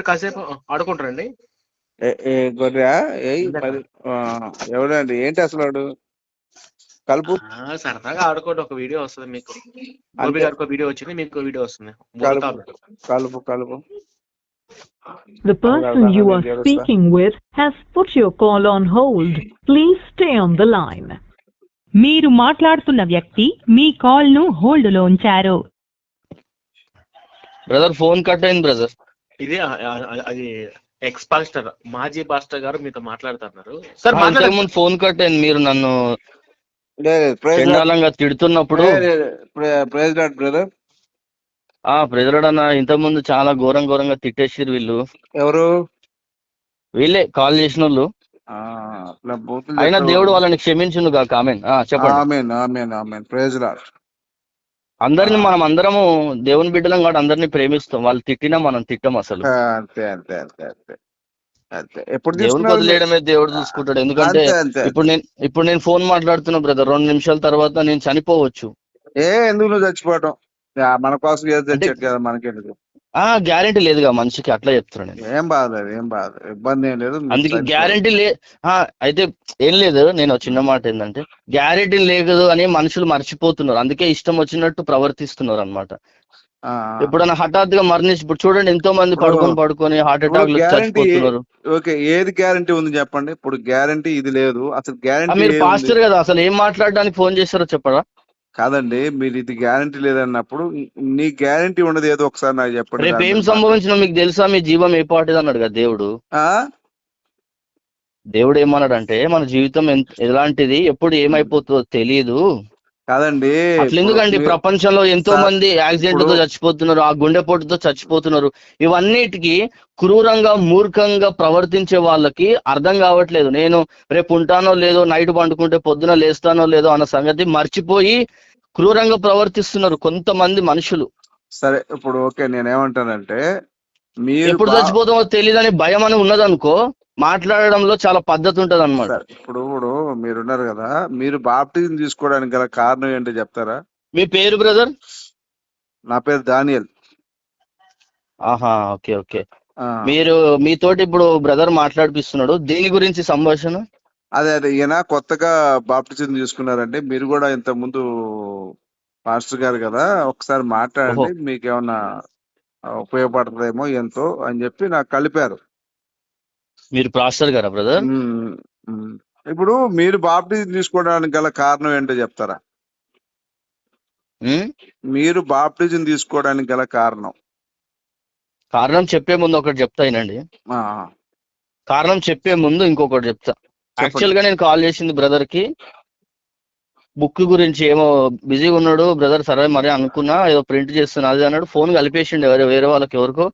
మీరు కాసేపు ఆడుకుంటారండి. గొర్రె ఎవడండి? ఏంటి అసలు వాడు? కలుపు? సరదాగా ఆడుకోండి ఒక వీడియో వస్తుంది మీకు. గోపి గారికి వీడియో వచ్చింది మీకు వీడియో వస్తుంది. కలుపు కలుపు The person you are speaking with has put your call on hold. Please stay on the line. మీరు మాట్లాడుతున్న వ్యక్తి మీ కాల్ను హోల్డ్లో ఉంచారు. బ్రదర్ ఫోన్ కట్ అయింది బ్రదర్ ఇది అది ఎక్స్ పాస్టర్ మాజీ పాస్టర్ గారు మీతో మాట్లాడుతున్నారు. సార్ ముందు ఫోన్ కట్ అయింది మీరు నన్ను. చండాలంగా తిడుతున్నప్పుడు. బ్రదర్ ఆ ప్రెజలడ్ అన్న ఇంతకు ముందు చాలా ఘోరం ఘోరంగా తిట్టేసిరు వీళ్ళు. ఎవరు? వీళ్ళే కాల్ చేసిన వాళ్ళు ఆ, అట్లా బూతులు అయినా. దేవుడు వాళ్ళని క్షమించును కాక ఆమెన్. చెప్పండి. ఆమేన్ ఆమేన్ ఆమేన్ అందరిని మనం అందరము దేవుని బిడ్డలం కాదు అందరిని ప్రేమిస్తాం. వాళ్ళు తిట్టినా మనం తిట్టం అసలు. అంతే అంతే అంతే అంతే. అంతే. ఎప్పుడు దేవునికి తీసుకున్నావు వదిలేయడమే దేవుడు చూసుకుంటాడు. ఎందుకంటే ఇప్పుడు నేను ఇప్పుడు నేను ఫోన్ మాట్లాడుతున్నా బ్రదర్. రెండు నిమిషాల తర్వాత నేను చనిపోవచ్చు. ఏ ఎందుకు నువ్వు చచ్చిపోవటం? మన కోసం ఏదో ఆ గ్యారెంటీ లేదుగా మనిషికి అట్లా చెప్తున్నాను నేను. ఏం బాధ లేదు ఏం బాధ ఇబ్బంది ఏం లేదు అందుకే. గ్యారెంటీ లే అయితే ఏం లేదు నేను చిన్న మాట ఏంటంటే గ్యారెంటీ లేదు అని మనుషులు మర్చిపోతున్నారు. అందుకే ఇష్టం వచ్చినట్టు ప్రవర్తిస్తున్నారు అన్నమాట ఆ, ఎప్పుడైనా హఠాత్తుగా మరణించి ఇప్పుడు చూడండి ఎంతో మంది పడుకొని పడుకొని హార్ట్ అటాక్ చచ్చిపోతున్నారు. ఓకే ఏది గ్యారంటీ ఉంది చెప్పండి? ఇప్పుడు గ్యారంటీ ఇది లేదు అసలు గ్యారంటీ మీరు పాస్టర్ కదా అసలు ఏం మాట్లాడడానికి ఫోన్ చేస్తారో చెప్పరా? కాదండి మీరు ఇది గ్యారంటీ లేదన్నప్పుడు నీ గ్యారంటీ ఉండదు ఏదో ఒకసారి నాకు చెప్పండి రేపు ఏం. సంభవించినా మీకు తెలుసా మీ జీవం ఏ పాటిది అన్నాడు కదా దేవుడు ఆ? దేవుడు ఏమన్నాడు అంటే మన జీవితం ఎలాంటిది ఎప్పుడు ఏమైపోతుందో తెలియదు కాదండి. ఎందుకండి ప్రపంచంలో ఎంతో మంది యాక్సిడెంట్తో చచ్చిపోతున్నారు ఆ గుండెపోటుతో చచ్చిపోతున్నారు. ఇవన్నిటికి క్రూరంగా మూర్ఖంగా ప్రవర్తించే వాళ్ళకి అర్థం కావట్లేదు. నేను రేపు ఉంటానో లేదో నైట్ పండుకుంటే పొద్దున లేస్తానో లేదో అన్న సంగతి మర్చిపోయి క్రూరంగా ప్రవర్తిస్తున్నారు కొంతమంది మనుషులు. సరే ఇప్పుడు ఓకే నేనేమంటానంటే మీరు ఎప్పుడు చచ్చిపోతామో తెలియదని భయం అని ఉన్నదనుకో మాట్లాడడంలో చాలా పద్ధతి ఉంటది అనమాట ఇప్పుడు ఇప్పుడు మీరున్నారు కదా మీరు బాప్టిజం తీసుకోవడానికి గల కారణం ఏంటో చెప్తారా? మీ పేరు బ్రదర్? నా పేరు దానియల్ ఆహా ఓకే ఓకే. మీరు మీతోటి ఇప్పుడు బ్రదర్ మాట్లాడిపిస్తున్నాడు. దేని గురించి సంభాషణ? అదే అదే ఈయన కొత్తగా బాప్టిజం తీసుకున్నారంటే మీరు కూడా ఇంత ముందు పాస్టర్ గారు కదా ఒకసారి మాట్లాడండి. మీకు ఏమన్నా ఉపయోగపడుతుందేమో ఎంతో అని చెప్పి నాకు కలిపారు. మీరు పాస్టర్ గారా బ్రదర్. ఇప్పుడు మీరు బాప్టిజం తీసుకోవడానికి గల కారణం ఏంటో చెప్తారా? మీరు బాప్టిజం తీసుకోవడానికి గల కారణం. కారణం చెప్పే ముందు ఒకటి చెప్తా వినండి. ఆ, కారణం చెప్పే ముందు ఇంకొకటి చెప్తా. యాక్చువల్గా నేను కాల్ చేసింది బ్రదర్కి. బుక్ గురించి ఏమో బిజీగా ఉన్నాడు బ్రదర్ సరే మరి అనుకున్నా ఏదో ప్రింట్ చేస్తున్నా అది అన్నాడు. ఫోన్ కలిపేసిండు ఎవరు వేరే వాళ్ళకి ఎవరికో.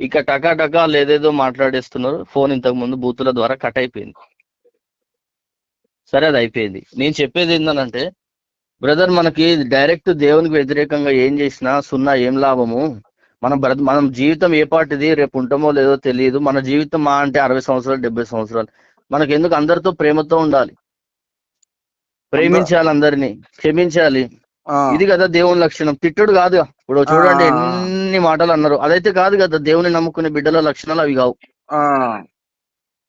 ఇక టకా టకా లేదేదో మాట్లాడేస్తున్నారు. ఫోన్ ఇంతకు ముందు బూతుల ద్వారా కట్ అయిపోయింది. సరే అది అయిపోయింది. నేను చెప్పేది ఏంటంటే బ్రదర్ మనకి డైరెక్ట్ దేవునికి వ్యతిరేకంగా ఏం చేసినా సున్నా ఏం లాభము? మన బ్రత మనం జీవితం ఏ పాటిది రేపు ఉంటామో లేదో తెలియదు. మన జీవితం మా అంటే అరవై సంవత్సరాలు డెబ్బై సంవత్సరాలు. మనకి ఎందుకు అందరితో ప్రేమతో ఉండాలి? ప్రేమించాలి అందరినీ క్షమించాలి. ఇది కదా దేవుని లక్షణం. తిట్టుడు కాదు ఇప్పుడు చూడండి ఆ. ఎన్ని మాటలు అన్నారు. అదైతే కాదు కదా దేవుని నమ్ముకునే బిడ్డల లక్షణాలు అవి కావు.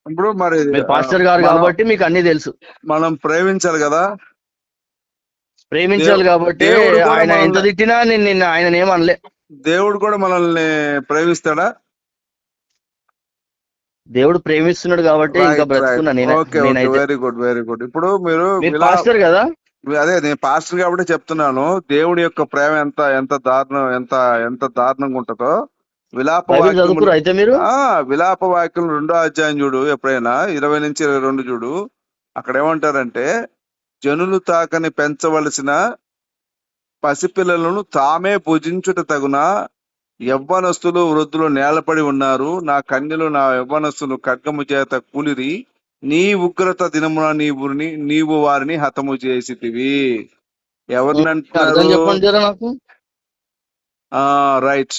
ఇప్పుడు మరి పాస్టర్ గారు కాబట్టి మీకు అన్ని తెలుసు. మనం ప్రేమించాలి కదా. ప్రేమించాలి కాబట్టి ఆయన ఎంత తిట్టినా నేను నిన్న ఆయన ఏమనలే దేవుడు కూడా మనల్ని ప్రేమిస్తాడా? దేవుడు ప్రేమిస్తున్నాడు కాబట్టి ఇంకా బ్రతుకున్నా నేనే వెరీ గుడ్ వెరీ గుడ్ ఇప్పుడు మీరు పాస్టర్ కదా? అదే నేను పాస్టర్ కాబట్టి చెప్తున్నాను దేవుడి యొక్క ప్రేమ ఎంత ఎంత దారుణం ఎంత ఎంత దారుణంగా ఉంటుందో. విలాప అయితే మీరు? విలాప వాక్యం రెండో అధ్యాయం చూడు ఎప్పుడైనా ఇరవై నుంచి ఇరవై రెండు చూడు. అక్కడ ఏమంటారంటే జనులు తాకని పెంచవలసిన పసిపిల్లలను తామే భుజించుట తగున యవ్వనస్తులు వృద్ధులు నేలపడి ఉన్నారు నా కన్యలు నా యవ్వనస్తులు ఖడ్గము చేత కూలిరి నీ ఉగ్రత దినమున నీవు నీవు వారిని హతము చేసితివి. ఆ రైట్.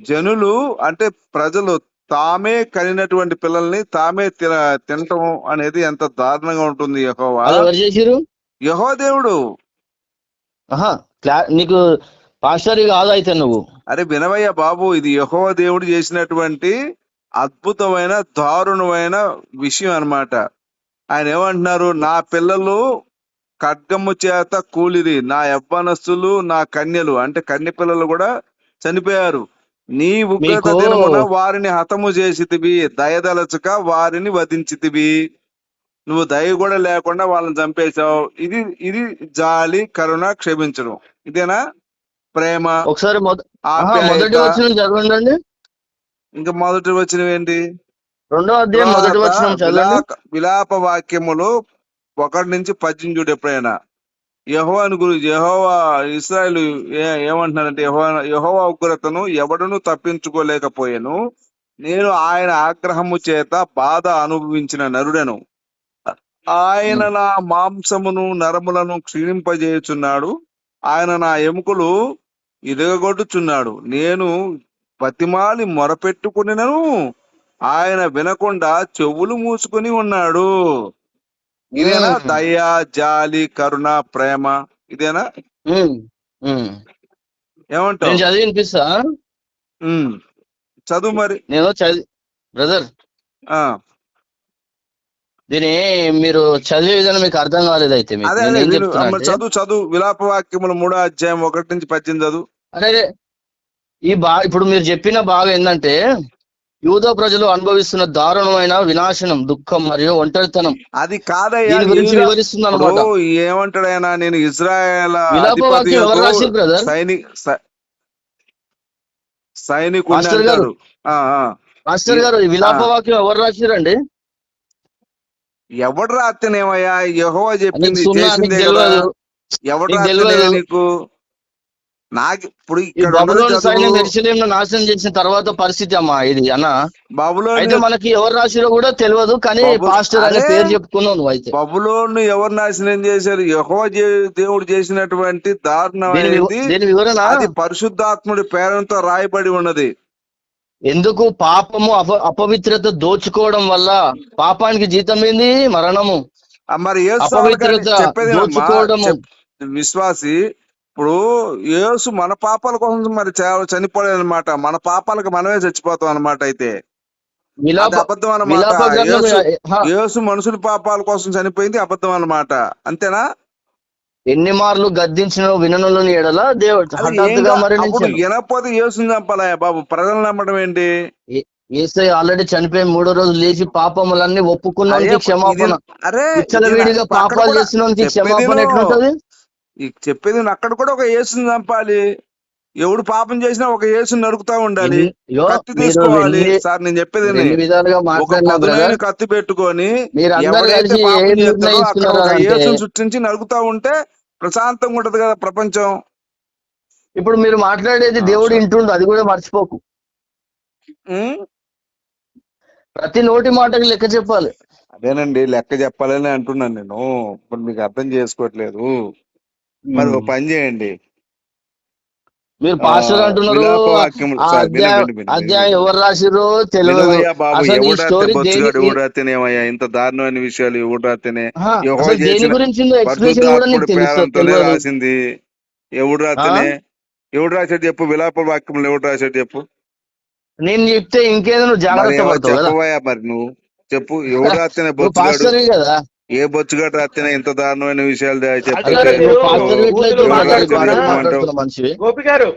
జనులు అంటే ప్రజలు తామే కనినటువంటి పిల్లల్ని తామే తిన తినటం అనేది ఎంత దారుణంగా ఉంటుంది యహోవా? యహో దేవుడు. నీకు పాస్టర్ కాదు అయితే నువ్వు. అరే వినవయ్య బాబు ఇది యహో దేవుడు చేసినటువంటి అద్భుతమైన దారుణమైన విషయం అన్నమాట. ఆయన ఏమంటున్నారు? నా పిల్లలు ఖడ్గము చేత కూలిరి. నా యవ్వనస్తులు నా కన్యలు. అంటే కన్య పిల్లలు కూడా చనిపోయారు. నీ ఉగ్రత దినమున వారిని హతము చేసితివి. దయదలచుక వారిని వధించితివి. నువ్వు దయ కూడా లేకుండా వాళ్ళని చంపేశావు. ఇది ఇది జాలి కరుణ క్షమించడం. ఇదేనా? ప్రేమ ఒకసారి మొదటి చదవండి ఇంకా మొదటి వచ్చినవి ఏంటి? రెండో అధ్యాయం మొదటి వచ్చిన చదవండి. విలాప వాక్యములు ఒకటి నుంచి పద్దెనిమిది ఎప్పుడైనా. యహోవాని గురించి యహోవా ఇస్రాయల్ ఏమంటున్నారంటే యహోవా యహోవా ఉగ్రతను ఎవడును తప్పించుకోలేకపోయాను. నేను ఆయన ఆగ్రహము చేత బాధ అనుభవించిన నరుడను. ఆయన నా మాంసమును నరములను క్షీణింపజేయుచున్నాడు. ఆయన నా ఎముకలు ఇరగగొట్టుచున్నాడు నేను బతిమాలి మొరపెట్టుకునినను. ఆయన వినకుండా చెవులు మూసుకుని ఉన్నాడు. ఇదేనా. దయ జాలి కరుణ ప్రేమ? ఇదేనా. ఏమంటావు? చదివి వినిపిస్తా. చదువు మరి. నేను చదివి బ్రదర్. ఆ. దీని మీరు చదివే విధానం మీకు అర్థం కాలేదు అయితే అదే అదే చదువు చదువు విలాప వాక్యములు మూడో అధ్యాయం ఒకటి నుంచి పద్దెనిమిది చదువు. అరే, ఈ బా ఇప్పుడు మీరు చెప్పిన బాగా ఏంటంటే యూద ప్రజలు అనుభవిస్తున్న దారుణమైన వినాశనం దుఃఖం మరియు ఒంటరితనం. అది కాదయ్యా గురించి వివరిస్తుంది ఇప్పుడు అనమాట ఏమంటాడు ఆయన నేను ఇజ్రాయెల్ సైనిక్ గారు. మాస్టర్ గారు ఎవరు రాసిరండి? ఎవడు రాత్తేనేమయ్యా? యెహోవా నీకు చెప్పింది చేసిందే కదా. ఎవడు రాత్తేనే. నీకు? నాకు ఇప్పుడు ఇక్కడ నాశనం చేసిన తర్వాత పరిస్థితి అమ్మా ఇది అన్న. బబులోను అయితే మనకి ఎవరు రాసిరో కూడా తెలియదు కానీ బబుల్- పాస్టర్ అనే! పేరు చెప్పుకున్నావు నువ్వు అయితే. బబులోను ఎవరు నాశనం చేశారు? యెహోవా చే- దేవుడు చేసినటువంటి దారుణమైనది దీని వివరణ? అది పరిశుద్ధాత్ముడి పేరంతో రాయబడి ఉన్నది. ఎందుకు పాపము అప అపవిత్రత దోచుకోవడం వల్ల పాపానికి జీతం ఏంది? మరణము. మరి చెప్పేది చెప్- విశ్వాసి ఇప్పుడు యేసు మన పాపాల కోసం మరి చనిపోలేదు అనమాట మన పాపాలకు మనమే చచ్చిపోతాం అన్నమాట అయితే. అది అబద్ధం గ్రంథం యేసు మనుషుల పాపాల కోసం చనిపోయింది అబద్ధం అన్నమాట. అంతేనా? ఎన్ని మార్లు గద్దించిన విననులని ఎడల దేవుడు అది ఏం హఠాత్తుగా కా- అప్పుడు మరణించాడు వినకపోతే యేసుని చంపాలయ్యా బాబు. ప్రజలు నమ్మడం ఏంటి? ఏసై ఆల్రెడీ చనిపోయి మూడో రోజు లేచి పాపములన్నీ ఒప్పుకున్నానికి అదే క్షమాపణ. ఇది- అరే విచ్చలవిడిగా ఇది అక్కడ పాపాలు కూడా చెప్పేది క్షమాపణ. ఎట్లుంటది? చెప్పేది. అక్కడ కూడా ఒక యేసుని చంపాలి. ఎవడు పాపం చేసినా ఒక యేసుని నరుకుతా ఉండాలి. కత్తి తీసుకోవాలి. సార్ నేను చెప్పేది ఒక కత్తి పెట్టుకొని కలిసి పాపం అక్కడ ఒక యేసుని సృష్టించి నరుకుతా ఉంటే ప్రశాంతంగా ఉంటది కదా ప్రపంచం. ఇప్పుడు మీరు మాట్లాడేది దేవుడు. వింటుండు అది కూడా మర్చిపోకు? ప్రతి నోటి మాటకి లెక్క చెప్పాలి. అదేనండి లెక్క చెప్పాలని అంటున్నాను నేను. ఇప్పుడు మీకు అర్థం చేసుకోవట్లేదు. మరి ఒక పని చేయండి. మీరు పాస్టర్ అంటున్నారు అధ్యాయం. ఎవరు రాసిరో తెలియదు ఎవడాతేనేమయ్యా ఇంత దారుణమైన విషయాలు ఎవడాతేనే రాసింది. ఎవడు రాతేనే ఎవడు రాశాడు చెప్పు? విలాప వాక్యములు ఎవడు రాశాడు చెప్పు? నేను చెప్తే ఇంకేదో జాగ్రత్త చెప్పవయ్యా మరి నువ్వు. చెప్పు ఎవడు రాస్తేనే కదా. ఏ బొచ్చుగాడు రాస్తేనే ఇంత దారుణమైన విషయాలు గోపి గారు?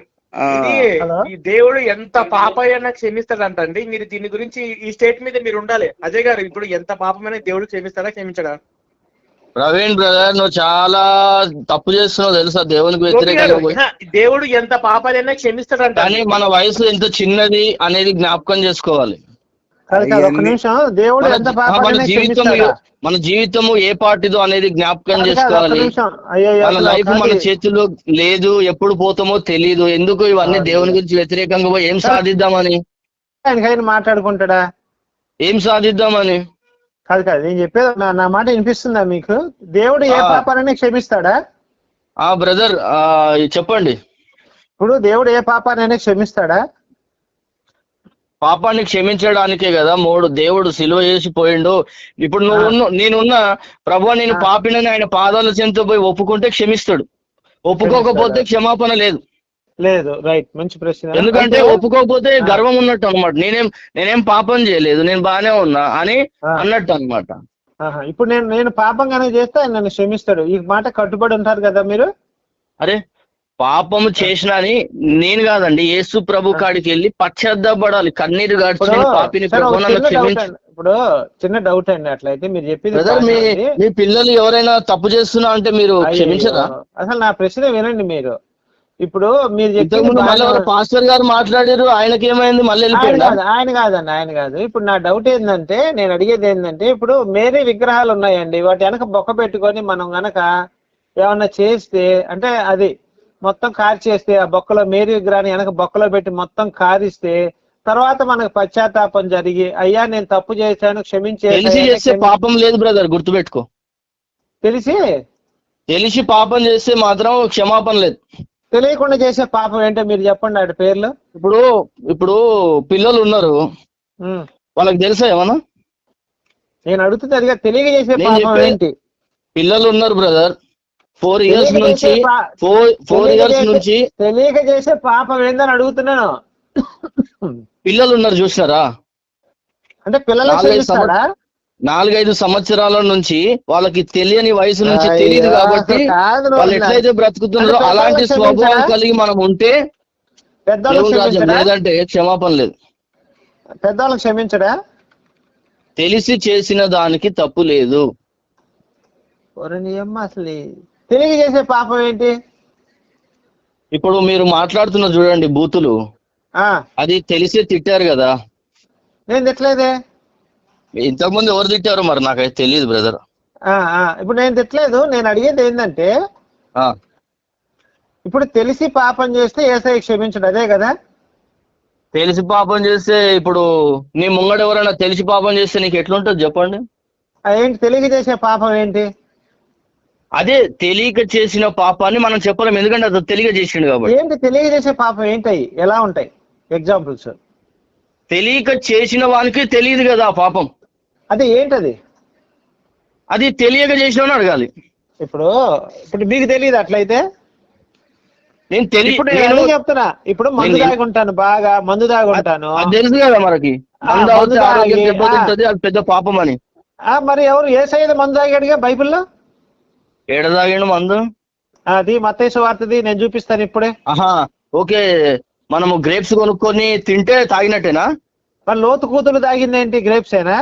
ఈ దేవుడు ఎంత పాపమైనా క్షమిస్తాడంటండి. మీరు దీని గురించి ఈ స్టేట్ మీద మీరు ఉండాలి. అజయ్ గారు ఇప్పుడు ఎంత పాపమైనా దేవుడు క్షమిస్తాడా క్షమించడా? ప్రవీణ్ బ్రదర్ నువ్వు చాలా తప్పు చేస్తున్నావు తెలుసా? దేవునికి వ్యతిరేకంగా దేవుడు ఎంత పాపాలైనా క్షమిస్తాడంట. కానీ మన వయసు ఎంత చిన్నది అనేది జ్ఞాపకం చేసుకోవాలి కాదు కాదు ఒక్క అవన్నీ- నిమిషం. దేవుడు మన ఎంత జీవితం? మన జీవితము ఏ పార్టీదో అనేది జ్ఞాపకం చేసుకోవాలి. మన లైఫ్ మన చేతుల్లో లేదు ఎప్పుడు పోతామో తెలియదు ఎందుకు ఇవన్నీ. దేవుని గురించి వ్యతిరేకంగా ఏం సాధిద్దామని? ఆయనకైనా మాట్లాడుకుంటాడా? ఏం సాధిద్దామని? కాదు కాదు నేను చెప్పేది నా- మాట వినిపిస్తుందా మీకు? దేవుడు ఏ. పాపాలైనా క్షమిస్తాడా? ఆ బ్రదర్ చెప్పండి. ఇప్పుడు దేవుడు ఏ పాపానైనా క్షమిస్తాడా? పాపాన్ని క్షమించడానికే కదా మూడు దేవుడు సిలువ చేసి పోయిండు. ఇప్పుడు నువ్వు ఉన్న- నేనున్న ప్రభు నేను. పాపినని ఆయన పాదాల చెంత పోయి ఒప్పుకుంటే క్షమిస్తాడు. ఒప్పుకోకపోతే క్షమాపణ లేదు. లేదు రైట్ మంచి ప్రశ్న. ఎందుకంటే ఒప్పుకోకపోతే. గర్వం ఉన్నట్టు అనమాట నేనేం నేనేం పాపం చేయలేదు నేను బానే ఉన్నా అని అన్నట్టు అనమాట. ఇప్పుడు నేను నేను పాపం కనుక చేస్తే ఆయన నన్ను క్షమిస్తాడు. ఈ మాట కట్టుబడి ఉంటారు కదా మీరు? అరే పాపము చేసినా అని నేను కాదండి. యేసు ప్రభు కాడికి వెళ్ళి పశ్చాత్తాపడాలి కన్నీరు గాడ్చి పాపిని ఇప్పుడు చిన్న డౌట్ అండి అట్లయితే మీరు చెప్పింది మీ పిల్లలు ఎవరైనా తప్పు చేస్తున్నా అంటే మీరు. క్షమించరా? అసలు నా ప్రశ్న వినండి మీరు. ఇప్పుడు మీరు ఉంది. పాస్టర్ గారు మాట్లాడారు ఆయనకి ఏమైంది? మళ్ళీ ఆయన కాదండి ఆయన కాదు ఇప్పుడు నా డౌట్ ఏంటంటే నేను అడిగేది ఏంటంటే ఇప్పుడు మేరీ విగ్రహాలు ఉన్నాయండి. వాటి వెనక బొక్క పెట్టుకొని మనం గనక ఏమన్నా చేస్తే అంటే అది మొత్తం కార్ చేస్తే ఆ బొక్కలో మేరీ విగ్రహాన్ని వెనక బొక్కలో పెట్టి మొత్తం కారిస్తే తర్వాత మనకు పశ్చాత్తాపం జరిగి అయ్యా నేను తప్పు చేశాను క్షమించే పాపం లేదు బ్రదర్ గుర్తుపెట్టుకో. తెలిసి? తెలిసి పాపం చేస్తే మాత్రం క్షమాపణ లేదు. తెలియకుండా చేసే పాపం ఏంటో మీరు చెప్పండి ఆడి పేర్లు. ఇప్పుడు ఇప్పుడు పిల్లలు ఉన్నారు. వాళ్ళకి తెలుసా ఏమన్నా? నేను అడుగుతుంది అదిగా నేను పాపం ఏంటి? పిల్లలు ఉన్నారు బ్రదర్. ఫోర్ ఇయర్స్ నుంచి ఫోర్ ఇయర్స్ నుంచి తెలియక చేసే పాపం ఏందని అడుగుతున్నాను. పిల్లలు ఉన్నారు చూసినారా? అంటే పిల్లలు నాలుగైదు సంవత్సరాల నుంచి వాళ్ళకి తెలియని వయసు నుంచి తెలియదు కాబట్టి వాళ్ళు ఎట్లయితే బ్రతుకుతున్నారో అలాంటి స్వభావం? కలిగి మనం ఉంటే పెద్దవాళ్ళు లేదంటే క్షమాపణ లేదు. పెద్దవాళ్ళకి క్షమించడా తెలిసి చేసిన దానికి తప్పు లేదు. అసలు చేసే పాపం ఏంటి? ఇప్పుడు మీరు మాట్లాడుతున్న చూడండి బూతులు. అది తెలిసే తిట్టారు కదా. నేను తిట్టలేదే. ఇంతకుముందు ఎవరు తిట్టారో మరి నాకైతే తెలియదు బ్రదర్. ఇప్పుడు నేను తిట్టలేదు. నేను అడిగేది ఏంటంటే ఇప్పుడు తెలిసి పాపం చేస్తే ఏసై క్షమించడు అదే కదా? తెలిసి పాపం చేస్తే ఇప్పుడు నీ ముంగడ ఎవరైనా తెలిసి పాపం చేస్తే నీకు ఎట్లుంటుంది చెప్పండి? ఏంటి? తెలియక చేసే పాపం ఏంటి? అదే తెలియక చేసిన పాపాన్ని మనం చెప్పలేం. ఎందుకంటే అది తెలియక చేసిండు కాబట్టి. ఏంటి తెలియక చేసే పాపం ఏంటాయి? ఎలా ఉంటాయి? ఎగ్జాంపుల్స్ తెలియక చేసిన వానికి తెలియదు కదా ఆ పాపం. అదే ఏంటది? అది తెలియక చేసిన అడగాలి. ఇప్పుడు ఇప్పుడు మీకు తెలియదు అట్లయితే? నేను తెలియ ఇప్పుడు నేను చెప్తున్నా? ఇప్పుడు మందు ఉంటాను బాగా మందు దాగి ఉంటాను అది తెలుసు కదా మనకి. ఆ, మందు మందు తాగితే ఆరోగ్యం తాగి, దెబ్బతింటది అది పెద్ద పాపం అని. ఆ, మరి ఎవరు? ఏ సైడ్ మందు తాగాడుగా బైబిల్లో? ఏడ తాగిండు మందు? అది మత్తేసు వార్తది నేను చూపిస్తాను ఇప్పుడే. ఆహా ఓకే. మనము గ్రేప్స్ కొనుక్కొని తింటే తాగినట్టేనా? మరి లోతు కూతురు తాగింది ఏంటి గ్రేప్స్ ఏనా?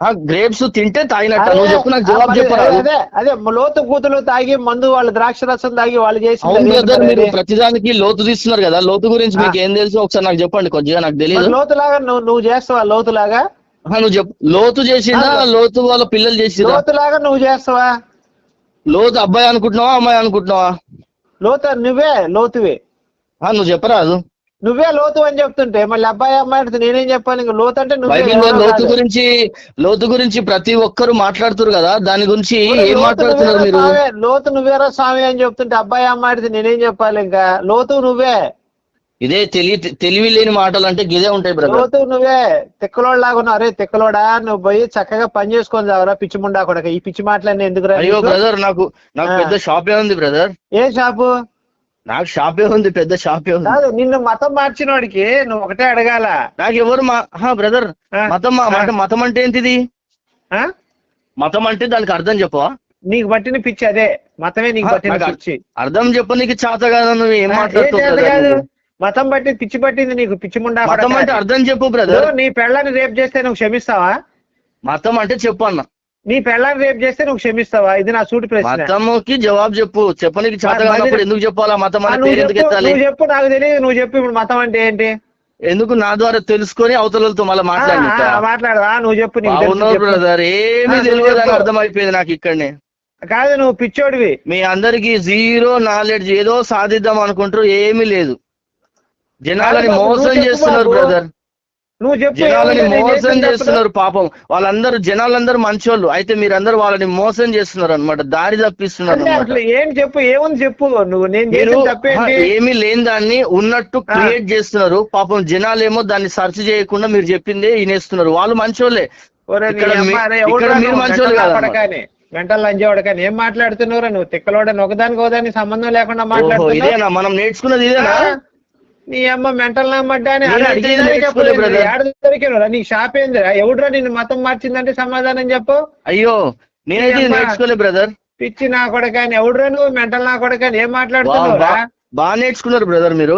ఆ గ్రేప్స్ తింటే తాగినట్ట. అదే, నువ్వు చెప్పు నాకు జవాబు చెప్పరా? అదే అదే లోతు కూతురు తాగి మందు వాళ్ళు ద్రాక్ష రసం తాగి వాళ్ళు చేసి మీరు ప్రతిదానికి లోతు తీస్తున్నారు కదా. లోతు గురించి మీకు ఏం తెలుసు? ఒకసారి నాకు చెప్పండి కొద్దిగా నాకు తెలియదు లోతు లాగా నువ్వు నువ్వు చేస్తావా లోతు లాగా నువ్వు చెప్పు. లోతు చేసిందా? లోతు వాళ్ళ పిల్లలు చేసిరా లోతు లాగా నువ్వు చేస్తావా? లోతు అబ్బాయి అనుకుంటున్నావా అమ్మాయి అనుకుంటున్నావా? లోతు నువ్వే లోతువే. ఆ, నువ్వు చెప్పరాదు నువ్వే లోతు అని చెప్తుంటే మళ్ళీ అబ్బాయి అమ్మాయి అంటే నేనేం చెప్పాలి? ఇంక లోతు అంటే నువ్వే బైబిల్లో ఎవరో లోతు కాదు. గురించి లోతు గురించి ప్రతి ఒక్కరు మాట్లాడుతున్నారు కదా దాని గురించి ఏం లోతు మాట్లాడుతున్నారు నువ్వేరా మీరు? స్వామి, లోతు నువ్వేరా స్వామి అని చెప్తుంటే అబ్బాయి అమ్మాయి అంటే నేనేం చెప్పాలి ఇంకా? లోతు నువ్వే. ఇదే తెలివి తెలివి లేని మాటలు అంటే గిదే ఉంటాయి బ్రదర్ నువ్వే తిక్కలోడు ఉన్నావు అరే తిక్కలోడా? నువ్వు పోయి చక్కగా పని చేసుకొని చావరా పిచ్చి ముండా కొడక. ఈ పిచ్చి మాటలన్నీ ఎందుకు అయ్యో బ్రదర్ నాకు నాకు. పెద్ద షాపే ఉంది బ్రదర్ ఏ షాపు? నాకు షాపే ఉంది పెద్ద షాపే ఉంది. కాదు నిన్ను మతం మార్చిన వాడికి నువ్వు ఒకటే అడగాల. నాకు ఎవరు మా బ్రదర్. మతం మా- అంటే మతం అంటే ఏంటిది? మతం అంటే దానికి అర్థం చెప్పవా? నీకు పట్టిన పిచ్చి అదే. మతమే నీకు పట్టిన పిచ్చి. అర్థం చెప్ప నీకు చేత కదా నువ్వు ఏం ఆ, మతం పట్టి పిచ్చి పట్టింది నీకు పిచ్చి ముండా మతం. అంటే అర్థం చెప్పు బ్రదర్ నీ పెళ్ళాన్ని రేపు చేస్తే నువ్వు క్షమిస్తావా? మతం అంటే చెప్పు అన్న. నీ పెళ్ళాన్ని రేపు చేస్తే నువ్వు క్షమిస్తావా? ఇది నా సూటి ప్రశ్న. మతముకి జవాబు చెప్పు. చెప్పనీకి ఎందుకు చెప్పాలా? మతం అనే నువ్వు ఎందుకు చెప్పు ఎత్తాలి? నువ్వు చెప్పు నాకు తెలియదు నువ్వు చెప్పు ఇప్పుడు మతం అంటే ఏంటి? ఎందుకు నా ద్వారా తెలుసుకొని అవతలతో మళ్ళీ మాట్లాడు ఆ, నువ్వు చెప్పు నీకు. బ్రదర్ ఏమీ తెలియదు అని. అర్థమైపోయింది నాకు ఇక్కడనే. కాదు నువ్వు పిచ్చోడివి. మీ అందరికి జీరో నాలెడ్జ్ ఏదో సాధిద్దాం అనుకుంటారు ఏమీ లేదు. జనాలని కాదు మోసం చేస్తున్నారు. బ్రదర్ నువ్వు చెప్పు జనాలని మోసం చేస్తున్నారు పాపం. వాళ్ళందరూ జనాలందరూ మంచోళ్ళు. అయితే మీరందరూ వాళ్ళని మోసం చేస్తున్నారు అనమాట దారి తప్పిస్తున్నారు అసలు ఏం చెప్పు ఏముంది చెప్పు? నువ్వు నేను ఏమీ లేని దాన్ని ఉన్నట్టు. క్రియేట్ చేస్తున్నారు. పాపం జనాలేమో దాన్ని సెర్చ్ చేయకుండా మీరు చెప్పిందే వినేస్తున్నారు వాళ్ళు మంచోళ్ళే. మీరు? మంచోళ్ళు గంటల. పడకాని. మెంటల్ లంజేవాడు కానీ ఏం మాట్లాడుతున్నావురా నువ్వు? తిక్కలోడని ఒకదానికి ఒకదానికి సంబంధం లేకుండా మాట్లాడుతున్నావు? ఇదేనా? మనం నేర్చుకున్నది ఇదేనా? నీ అమ్మ మెంటల్ నమ్మడ్డా అని నేనైతే అడిగిన ఇది దానికి నేర్చుకోలే చెప్పలేదు. brother. ఏడ దొరికినవురా? నీకు షాప్ ఏందిరా? ఎవడురా నిన్ను మతం మార్చిందంటే సమాధానం చెప్పు? అయ్యో నేనైతే. నేర్చుకోలే బ్రదర్ పిచ్చి నా కొడకాని ఎవడురా నువ్వు? మెంటల్ నా కొడకాని ఏం మాట్లాడుతున్నావురా? బాగా నేర్చుకున్నారు బ్రదర్ మీరు.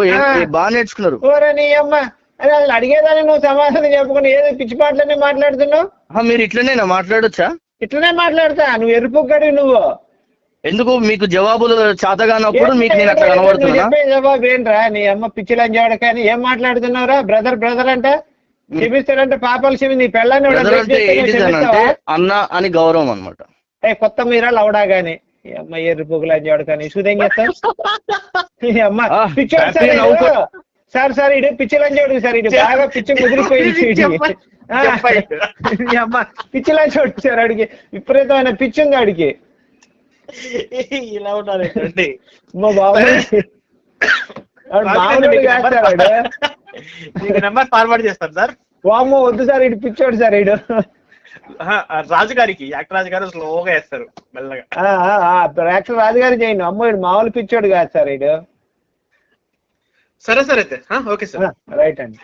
బాగా నేర్చుకున్నారు. ఓరా నీ అమ్మ అరే అడిగేదాన్ని నువ్వు సమాధానం చెప్పుకుని ఏదో పిచ్చి మాటలన్నీ మాట్లాడుతున్నావు? మీరు ఇట్లనేనా? మాట్లాడొచ్చా? ఇట్లనే మాట్లాడతా. నువ్వు ఎరుపు గడి నువ్వు. ఎందుకు మీకు జవాబులు చేతగానప్పుడు మీకు నేను నువ్వు కనబడుతున్నా జవాబు ఏంట్రా? నీ అమ్మ పిచ్చిలని చేయడం కానీ ఏం మాట్లాడుతున్నావురా? బ్రదర్ బ్రదర్ అంటే? క్షమిస్తాడంటే పాపాలు క్షమి నీ అని క్షమిస్తావా? అన్న అని గౌరవం అన్నమాట. ఏ కొత్త మీరా లవడా గాని? ఈ అమ్మ ఎర్రి పొగులని చేయడం కానీ ఇసుదేం చేస్తావు? ఈ అమ్మ ఆ, పిచ్చోడు సార్ సార్ ఇడు పిచ్చిలని చేయడు సార్ ఇడు బాగా పిచ్చి ముదిరిపోయింది. చెప్పండి. చెప్పండి. అమ్మ పిచ్చిలని చూడు సార్ అడిగి విపరీతమైన పిచ్చి ఉంది అడిగి ఇలా ఉన్నారు ఏంటండి మా బాబు వాడు మామూలు కాదు సార్ వాడు. మీకు నెంబర్ ఫార్వర్డ్ చేస్తాను సార్. వామ్మో వద్దు సార్ ఇటు పిచ్చోడు సార్ ఇడు ఆహా, ఆ రాజు గారికి యాక్టర్ రాజు గారు స్లోగా వేస్తారు మెల్లగా. యాక్టర్ రాజుగారి చేయండి. అమ్మో ఇడు మామూలు పిచ్చోడు కాదు సార్ ఇడు సరే సరే అయితే. Okay sir. రైట్ అండి.